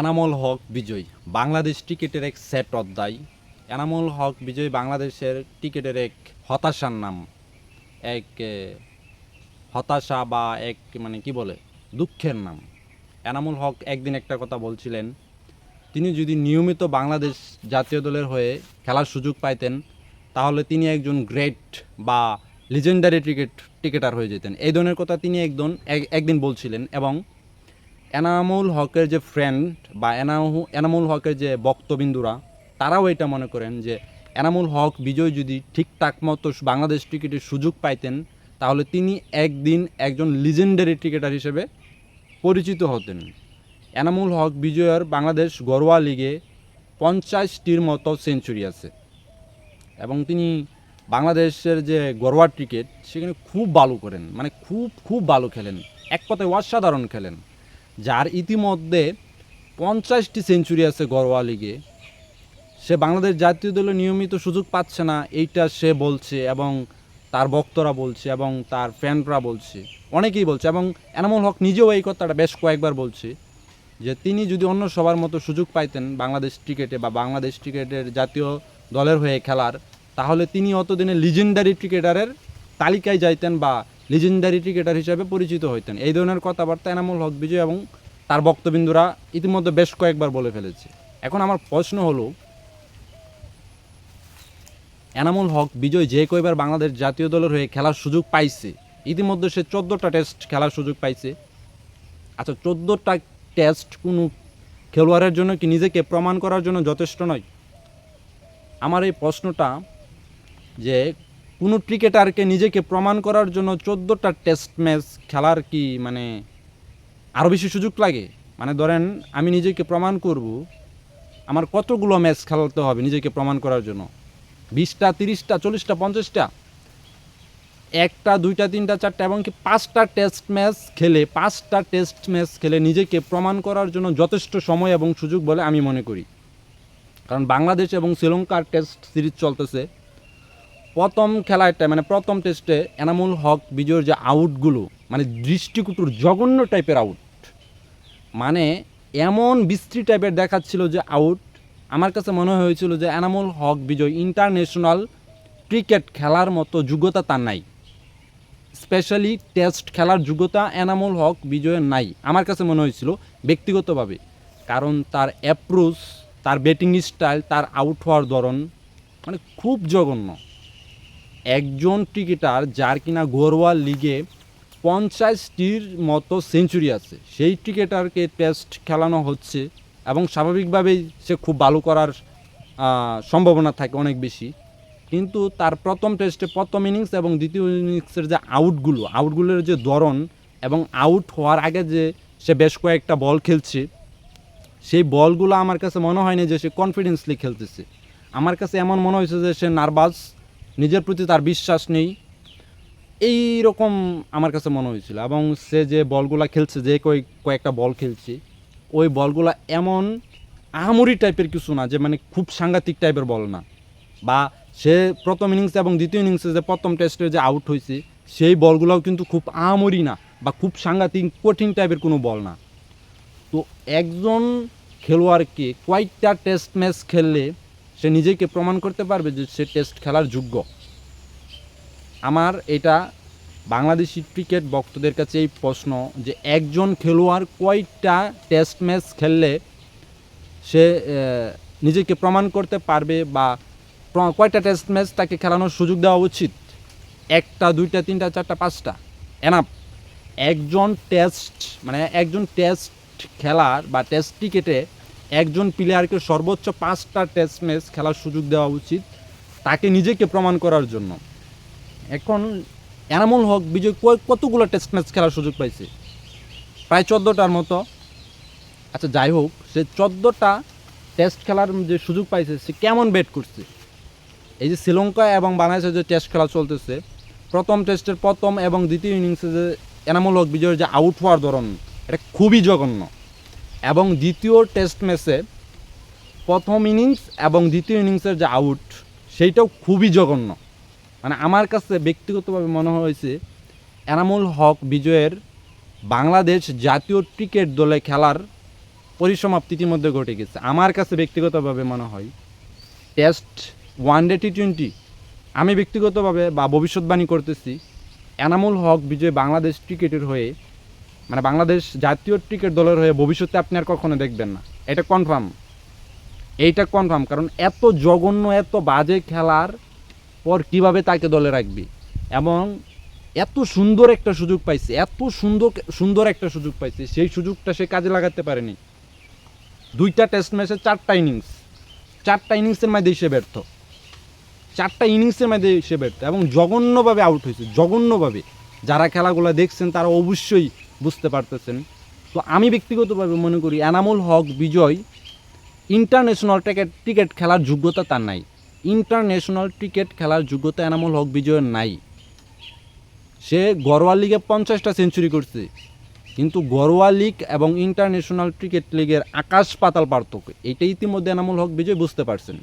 এনামুল হক বিজয়। বাংলাদেশ টিকেটের এক সেট অধ্যায়। এনামুল হক বিজয় বাংলাদেশের টিকেটের এক হতাশার নাম। এক হতাশা বা এক মানে কি বলে, দুঃখের নাম। এনামুল হক একদিন একটা কথা বলছিলেন, তিনি যদি নিয়মিত বাংলাদেশ জাতীয় দলের হয়ে খেলার সুযোগ পাইতেন, তাহলে তিনি একজন গ্রেট বা লিজেন্ডারি টিকেট টিকেটার হয়ে যেতেন। এই ধরনের কথা তিনি একজন একদিন বলছিলেন এবং এনামুল হকের যে ফ্রেন্ড বা এনামু, এনামুল হকের যে বক্তবিন্দুরা, তারাও এটা মনে করেন যে এনামুল হক বিজয় যদি ঠিকঠাক মতো বাংলাদেশ ক্রিকেটের সুযোগ পাইতেন, তাহলে তিনি একদিন একজন লিজেন্ডারি ক্রিকেটার হিসেবে পরিচিত হতেন। এনামুল হক বিজয়ের বাংলাদেশ ঘরোয়া লিগে পঞ্চাশটির মতো সেঞ্চুরি আছে। এবং তিনি বাংলাদেশের যে ঘরোয়া ক্রিকেট সেখানে খুব ভালো করেন মানে খুব খুব ভালো খেলেন। এক কথায় অসাধারণ খেলেন। যার ইতিমধ্যে পঞ্চাশটি সেঞ্চুরি আছে ঘরোয়া লিগে, সে বাংলাদেশ জাতীয় দলে নিয়মিত সুযোগ পাচ্ছে না, এইটা সে বলছে এবং তার বক্তরা বলছে এবং তার ফ্যানরা বলছে, অনেকেই বলছে এবং এনামুল হক নিজেও এই কথাটা বেশ কয়েকবার বলছে যে তিনি যদি অন্য সবার মতো সুযোগ পাইতেন বাংলাদেশ ক্রিকেটে বা বাংলাদেশ ক্রিকেটের জাতীয় দলের হয়ে খেলার, তাহলে তিনি অতদিনে লিজেন্ডারি ক্রিকেটারের তালিকায় যাইতেন বা লিজেন্ডারি ক্রিকেটার হিসেবে পরিচিত হইতেন। এই ধরনের কথাবার্তা এনামুল হক বিজয় এবং তার বক্তবিন্দুরা ইতিমধ্যে বেশ কয়েকবার বলে ফেলেছে। এখন আমার প্রশ্ন হলো, এনামুল হক বিজয় যে কয়বার বাংলাদেশ জাতীয় দলের হয়ে খেলার সুযোগ পাইছে, ইতিমধ্যে সে চোদ্দোটা টেস্ট খেলার সুযোগ পাইছে। আচ্ছা চোদ্দোটা টেস্ট কোনো খেলোয়াড়ের জন্য কি নিজেকে প্রমাণ করার জন্য যথেষ্ট নয়? আমার এই প্রশ্নটা যে কোনো ক্রিকেটারকে নিজেকে প্রমাণ করার জন্য চোদ্দোটা টেস্ট ম্যাচ খেলার কি মানে আরও বেশি সুযোগ লাগে? মানে ধরেন, আমি নিজেকে প্রমাণ করব, আমার কতগুলো ম্যাচ খেলতে হবে নিজেকে প্রমাণ করার জন্য? বিশটা, তিরিশটা, চল্লিশটা, পঞ্চাশটা? একটা, দুইটা, তিনটা, চারটা, এবং কি পাঁচটা টেস্ট ম্যাচ খেলে, পাঁচটা টেস্ট ম্যাচ খেলে নিজেকে প্রমাণ করার জন্য যথেষ্ট সময় এবং সুযোগ বলে আমি মনে করি। কারণ বাংলাদেশ এবং শ্রীলঙ্কার টেস্ট সিরিজ চলতেছে। প্রথম খেলাটা মানে প্রথম টেস্টে এনামুল হক, বিজয়ের যে আউটগুলো মানে দৃষ্টিকুটুর জঘন্য টাইপের আউট। মানে এমন বিশ্রী টাইপের দেখাচ্ছিল যে আউট। আমার কাছে মনে হয়েছিল যে এনামুল হক, বিজয় ইন্টারন্যাশনাল ক্রিকেট খেলার মতো যোগ্যতা তার নাই। স্পেশালি টেস্ট খেলার যোগ্যতা এনামুল হক, বিজয়ের নাই, আমার কাছে মনে হয়েছিল ব্যক্তিগতভাবে। কারণ তার অ্যাপ্রোচ তার ব্যাটিং স্টাইল তার আউট হওয়ার ধরন মানে খুব জঘন্য। একজন ক্রিকেটার যার কিনা ঘরোয়া লিগে পঞ্চাশটির মতো সেঞ্চুরি আছে। সেই ক্রিকেটারকে টেস্ট খেলানো হচ্ছে এবং স্বাভাবিকভাবেই সে খুব ভালো করার সম্ভাবনা থাকে অনেক বেশি। কিন্তু তার প্রথম টেস্টে প্রথম ইনিংস এবং দ্বিতীয় ইনিংসের যে আউটগুলো, আউটগুলোর যে ধরন এবং আউট হওয়ার আগে যে সে বেশ কয়েকটা বল খেলছে, সেই বলগুলো আমার কাছে মনে হয়নি যে সে কনফিডেন্সলি খেলতেছে। আমার কাছে এমন মনে হয়েছে যে সে নার্ভাস নিজের প্রতি তার বিশ্বাস নেই। এই রকম আমার কাছে মনে হয়েছিল এবং সে যে বলগুলা খেলছে, যে কয়েক কয়েকটা বল খেলছে, ওই বলগুলা এমন আহামরি টাইপের কিছু না যে মানে খুব সাংঘাতিক টাইপের বল না। বা সে প্রথম ইনিংসে এবং দ্বিতীয় ইনিংসে যে প্রথম টেস্টে যে আউট হয়েছে, সেই বলগুলোও কিন্তু খুব আহামরি না বা খুব সাংঘাতিক, কঠিন টাইপের কোনো বল না। তো একজন খেলোয়াড়কে কয়েকটা টেস্ট ম্যাচ খেললে সে নিজেকে প্রমাণ করতে পারবে যে সে টেস্ট খেলার যোগ্য। আমার এটা বাংলাদেশি ক্রিকেট ভক্তদের কাছে এই প্রশ্ন যে একজন খেলোয়াড় কয়টা টেস্ট ম্যাচ খেললে সে নিজেকে প্রমাণ করতে পারবে বা কয়টা টেস্ট ম্যাচ তাকে খেলানোর সুযোগ দেওয়া উচিত? একটা, দুইটা, তিনটা, চারটা, পাঁচটা? এনাফ। একজন টেস্ট মানে একজন টেস্ট খেলার বা টেস্ট ক্রিকেটে একজন প্লেয়ারকে সর্বোচ্চ পাঁচটা টেস্ট ম্যাচ খেলার সুযোগ দেওয়া উচিত তাকে নিজেকে প্রমাণ করার জন্য। এখন এনামুল হক বিজয় কতগুলো টেস্ট ম্যাচ খেলার সুযোগ পাইছে? প্রায় চোদ্দোটার মতো। আচ্ছা যাই হোক, সে চোদ্দোটা টেস্ট খেলার যে সুযোগ পাইছে, সে কেমন ব্যাট করছে? এই যে শ্রীলঙ্কা এবং বাংলাদেশের যে টেস্ট খেলা চলতেছে, প্রথম টেস্টের প্রথম এবং দ্বিতীয় ইনিংসে যে এনামুল হক বিজয়ের যে আউট হওয়ার ধরন, এটা খুবই জঘন্য। এবং দ্বিতীয় টেস্ট ম্যাচে প্রথম ইনিংস এবং দ্বিতীয় ইনিংসের যে আউট, সেইটাও খুবই জঘন্য। মানে আমার কাছে ব্যক্তিগতভাবে মনে হয়েছে, এনামুল হক বিজয়ের বাংলাদেশ জাতীয় ক্রিকেট দলে খেলার পরিসমাপ্তি ইতিমধ্যে ঘটে গেছে। আমার কাছে ব্যক্তিগতভাবে মনে হয়, test one day T twenty আমি ব্যক্তিগতভাবে বা ভবিষ্যৎবাণী করতেছি, এনামুল হক বিজয় বাংলাদেশ ক্রিকেটের হয়ে মানে বাংলাদেশ জাতীয় ক্রিকেট দলের হয়ে ভবিষ্যতে আপনি আর কখনো দেখবেন না। এটা কনফার্ম এইটা কনফার্ম কারণ এত জঘন্য, এত বাজে খেলার পর কীভাবে তাকে দলে রাখবি? এবং এত সুন্দর একটা সুযোগ পাইছে, এত সুন্দর সুন্দর একটা সুযোগ পাইছে, সেই সুযোগটা সে কাজে লাগাতে পারেনি। দুইটা টেস্ট ম্যাচে চারটা ইনিংস চারটা ইনিংসের মধ্যে সে ব্যর্থ। চারটা ইনিংসের মধ্যে সে ব্যর্থ এবং জঘন্যভাবে আউট হয়েছে, জঘন্যভাবে। যারা খেলাগুলো দেখছেন তারা অবশ্যই বুঝতে পারতেছেন। তো আমি ব্যক্তিগতভাবে মনে করি Enamul Haque Bijoy international ticket cricket খেলার যোগ্যতা তার নাই। ইন্টারন্যাশনাল ক্রিকেট খেলার যোগ্যতা এনামুল হক বিজয়ের নাই। সে গরোয়া লিগে পঞ্চাশটা সেঞ্চুরি করছে। কিন্তু গরোয়া লিগ এবং ইন্টারন্যাশনাল ক্রিকেট লিগের আকাশ পাতাল পার্থক্য, এটা ইতিমধ্যে এনামুল হক বিজয় বুঝতে পারছেন।